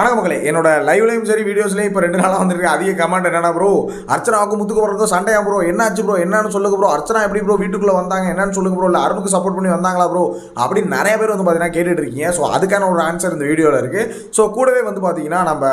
வணக்கம் மக்களே. என்னோட லைவ்லையும் சரி வீடியோஸ்லையும் இப்போ ரெண்டு நாளாக வந்திருக்கு. அதிக கமெண்ட் என்னன்னா ப்ரோ அர்ச்சனாவுக்கு முத்துக்கு போகிறதுக்கும் சண்டையா ப்ரோ என்னாச்சு ப்ரோ என்னன்னு சொல்லுங்க ப்ரோ அர்ச்சனா எப்படி ப்ரோ வீட்டுக்குள்ளே வந்தாங்க? என்னன்னு சொல்லுங்க ப்ரோ இல்லை அருணுக்கு சப்போர்ட் பண்ணி வந்தாங்களா ப்ரோ அப்படின்னு நிறைய பேர் வந்து பார்த்தீங்கன்னா கேட்டுட்டு இருக்கீங்க. ஸோ அதுக்கான ஒரு ஆன்சர் இந்த வீடியோவில் இருக்குது ஸோ கூடவே வந்து பார்த்தீங்கன்னா நம்ம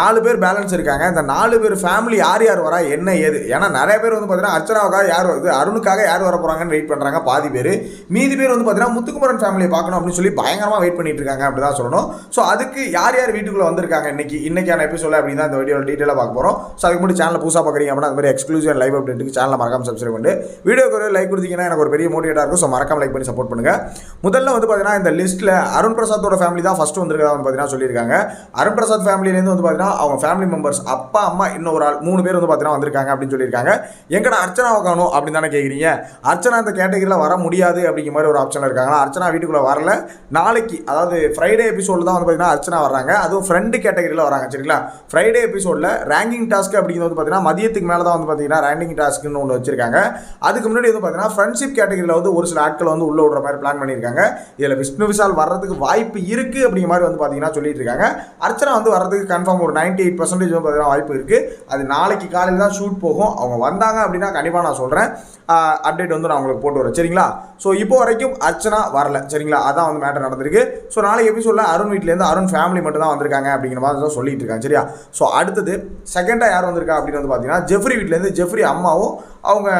நாலு பேர் பேலன்ஸ் இருக்காங்க. இந்த நாலு பேர் ஃபேமிலி யார் யார் வரா என்ன ஏது? ஏன்னா நிறைய பேர் வந்து பார்த்தீங்கன்னா அர்ச்சனாவுக்காக யார் வருது அருணுக்காக யார் வர போகிறாங்கன்னு வெயிட் பண்ணுறாங்க பாதி பேர். மீதி பேர் வந்து பார்த்தீங்கன்னா முத்துக்குமரன் ஃபேமிலியை பார்க்கணும் அப்படின்னு சொல்லி பயங்கரமாக வெயிட் பண்ணிட்டு இருக்காங்க. அப்படி தான் சொல்லணும். ஸோ அதுக்கு யார் யார் வீட்டுக்குள்ளே வந்திருக்காங்க. இன்னைக்கு இன்னைக்கான எபிசோட அப்படின்னு தான் இந்த வீடியோ டீட்டெயிலாக பார்க்க போகிறோம் ஸோ அதுக்கு முன்னாடி சேனல் புதுசாக பார்க்குறீங்க அப்படின்னா அந்த மாதிரி எக்ஸ்க்ளூசிவ் லைவ் அப்டேட்டுக்கு சேனலில் மறக்காம சப்ஸ்கிரைப் பண்ணி வீடியோக்கு ஒரு லைக் கொடுத்தீங்கன்னா எனக்கு ஒரு பெரிய மோட்டிவேட்டாக இருக்கும். ஸோ மறக்காம லைக் பண்ணி சப்போர்ட் பண்ணுங்கள் முதல்ல வந்து பார்த்தீங்கன்னா இந்த லிஸ்ட்டில் அருண் பிரசாத்தோட ஃபேமிலி தான் ஃபஸ்ட்டு வந்திருக்கதா வந்து பார்த்தீங்கன்னா சொல்லியிருக்காங்க. அருண் பிரசாத் ஃபேமிலியிலேருந்து வந்து பார்த்தீங்கன்னா அவங்க ஃபேமிலி மெம்பர்ஸ் அப்பா அம்மா இன்னும் ஒரு ஆள் மூணு பேர் வந்து பார்த்தீங்கன்னா வந்திருக்காங்க அப்படின்னு சொல்லியிருக்காங்க. எங்கடா அர்ச்சனாவை காணும் அப்படின்னு தானே கேட்குறீங்க அர்ச்சனா இந்த கேட்டகரியில் வர முடியாது அப்படிங்கிற மாதிரி ஒரு ஆப்ஷன் இருக்காங்க. அர்ச்சனா வீட்டுக்குள்ளே வரல. நாளைக்கு அதாவது ஃப்ரைடே எபிசோடில் தான் வந்து பார்த்தீங்கன்னா அர்ச்சனா வர்றாங்க. அதுவும் ஃப்ரெண்டு கேட்டகரியில் வராங்க சரிங்களா? ஃப்ரைடே எபிசோடில் ரேங்கிங் டாஸ்க் அப்படிங்கிறது வந்து பார்த்தீங்கன்னா மதியத்துக்கு மேலே தான் வந்து பார்த்தீங்கன்னா ரேங்கிங் டாஸ்க்னு ஒன்று வச்சிருக்காங்க. அதுக்கு முன்னாடி வந்து பார்த்தீங்கன்னா ஃப்ரெண்ட்ஷிப் கேட்டகரியில் வந்து ஒரு சில ஆட்களை வந்து உள்ள விடுற மாதிரி பிளான் பண்ணியிருக்காங்க. இதில் விஷ்ணு விஷால் வர்றதுக்கு வாய்ப்பு இருக்குது அப்படிங்கிற மாதிரி வந்து பார்த்தீங்கன்னா சொல்லிட்டு இருக்காங்க. அர்ச்சனா வந்து வர்றதுக்கு கன்ஃபார்ம் ஒரு நைன்டி எயிட் பர்சன்டேஜ் வந்து பார்த்தீங்கன்னா வாய்ப்பு இருக்குது அது நாளைக்கு காலையில் தான் ஷூட் போகும். அவங்க வந்தாங்க அப்படின்னா கண்டிப்பாக நான் சொல்கிறேன் அப்டேட் வந்து நான் உங்களுக்கு போட்டு வரேன் சரிங்களா? ஸோ இப்போ வரைக்கும் அர்ச்சனா வரல சரிங்களா? அதான் வந்து மேட்டர் நடந்திருக்கு. ஸோ நாளைக்கு எப்படி சொல்ல அருண் வீட்டிலேருந்து அருண் ஃபேமிலி மட்டும் தான் வந்திருக்காங்க. அப்படிங்கிற மாதிரி தான் சொல்லிட்டு இருக்காங்க சரியா? ஸோ அடுத்தது செகண்டாக யார் வந்திருக்கா அப்படின்னு வந்து பார்த்தீங்கன்னா ஜெஃப்ரி வீட்டிலேருந்து ஜெஃப்ரி அம்மாவும் அவங்க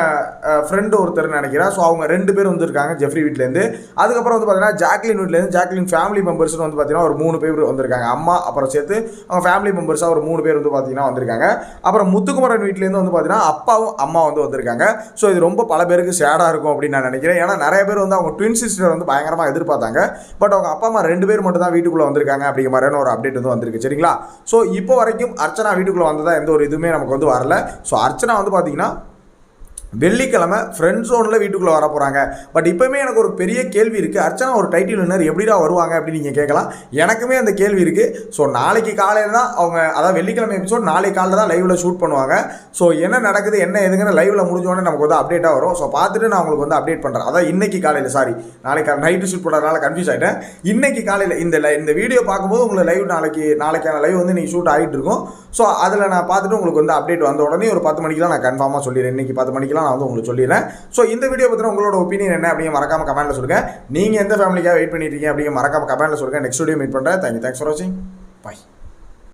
ஃப்ரெண்டு ஒருத்தர் நினைக்கிறேன் ஸோ அவங்க ரெண்டு பேர் வந்திருக்காங்க ஜெஃப்ரி வீட்டிலேருந்து அதுக்கப்புறம் வந்து பார்த்தீங்கன்னா ஜாக்லின் வீட்டிலேருந்து ஜாக்லின் ஃபேமிலி மெம்பர்ஸ்னு வந்து பார்த்தீங்கன்னா ஒரு மூணு பேர் வந்திருக்காங்க. அம்மா அப்புறம் சேர்த்து அவங்க ஃபேமிலி மெம்பர்ஸாக ஒரு மூணு பேர் வந்து பார்த்தீங்கன்னா வந்திருக்காங்க. அப்புறம் முத்துக்குமரன் வீட்டிலேருந்து வந்து பார்த்தீங்கன்னா அப்பாவும் அம்மா வந்து வந்திருக்காங்க. ஸோ இது ரொம்ப பல பேருக்கு சேடாக இருக்கும் அப்படின்னு நான் நினைக்கிறேன். ஏன்னா நிறைய பேர் வந்து அவங்க ட்வின் சிஸ்டர் வந்து பயங்கரமாக எதிர்பார்த்தாங்க. பட் அவங்க அப்பா அம்மா ரெண்டு பேர் மட்டும் தான் வீட்டுக்குள்ளே வந்திருக்காங்க அப்படிங்கிற மாதிரியான ஒரு அப்டேட் வந்து வந்திருக்கு. சரிங்களா? ஸோ இப்போ வரைக்கும் அர்ச்சனா வீட்டுக்குள்ளே வந்ததாக எந்த ஒரு இதுவுமே நமக்கு வந்து வரல. ஸோ அர்ச்சனா வந்து பார்த்தீங்கன்னா வெள்ளிக்கிழமை ஃப்ரெண்ட் ஜோனில் வீட்டுக்குள்ளே வர போகிறாங்க பட் இப்போவுமே எனக்கு ஒரு பெரிய கேள்வி இருக்குது அர்ச்சனா ஒரு டைட்டில் வின்னர் எப்படிடா வருவாங்க அப்படின்னு நீங்கள் கேட்கலாம். எனக்குமே அந்த கேள்வி இருக்குது ஸோ நாளைக்கு காலையில் தான் அவங்க அதாவது வெள்ளிக்கிழமை எபிசோட் நாளைக்கு காலையில் தான் லைவில் ஷூட் பண்ணுவாங்க. ஸோ என்ன நடக்குது என்ன எதுங்கிற லைவில் முடிஞ்சோடனே நமக்கு வந்து அப்டேட்டாக வரும். ஸோ பார்த்துட்டு நான் உங்களுக்கு வந்து அப்டேட் பண்ணுறேன் அதான் இன்னைக்கு காலையில் சாரி நாளைக்கு நைட்டு ஷூட் பண்ணுறதுனால கன்ஃபியூஸ் ஆகிட்டேன் இன்னைக்கு காலையில் இந்த லை இந்த வீடியோ பார்க்கும்போது உங்களுக்கு லைவ் நாளைக்கு நாளைக்கான லைவ் வந்து நீங்கள் ஷூட் ஆகிட்டு இருக்கும். ஸோ அதில் நான் பார்த்துட்டு உங்களுக்கு வந்து அப்டேட் வந்த உடனே ஒரு பத்து மணிக்கெலாம் நான் கன்ஃபார்மாக சொல்லிடுறேன். இன்றைக்கி பத்து மணிக்கெலாம் நான் வந்து உங்களுக்கு சொல்லிடுறேன். ஸோ இந்த வீடியோ பற்றின உங்களோட ஒப்பீனியன் என்ன அப்படிங்க மறக்காம கமெண்ட்டில் சொல்லுங்கள் நீங்கள் எந்த ஃபேமிலிக்காக வெயிட் பண்ணிட்டு இருக்கீங்க அப்படிங்க மறக்காம கமெண்ட்டில் சொல்லுங்கள் நெக்ஸ்ட் வீடியோ மீட் பண்ணுறேன் தேங்க்யூ தேங்க்ஸ் ஃபார் வாட்சிங் பை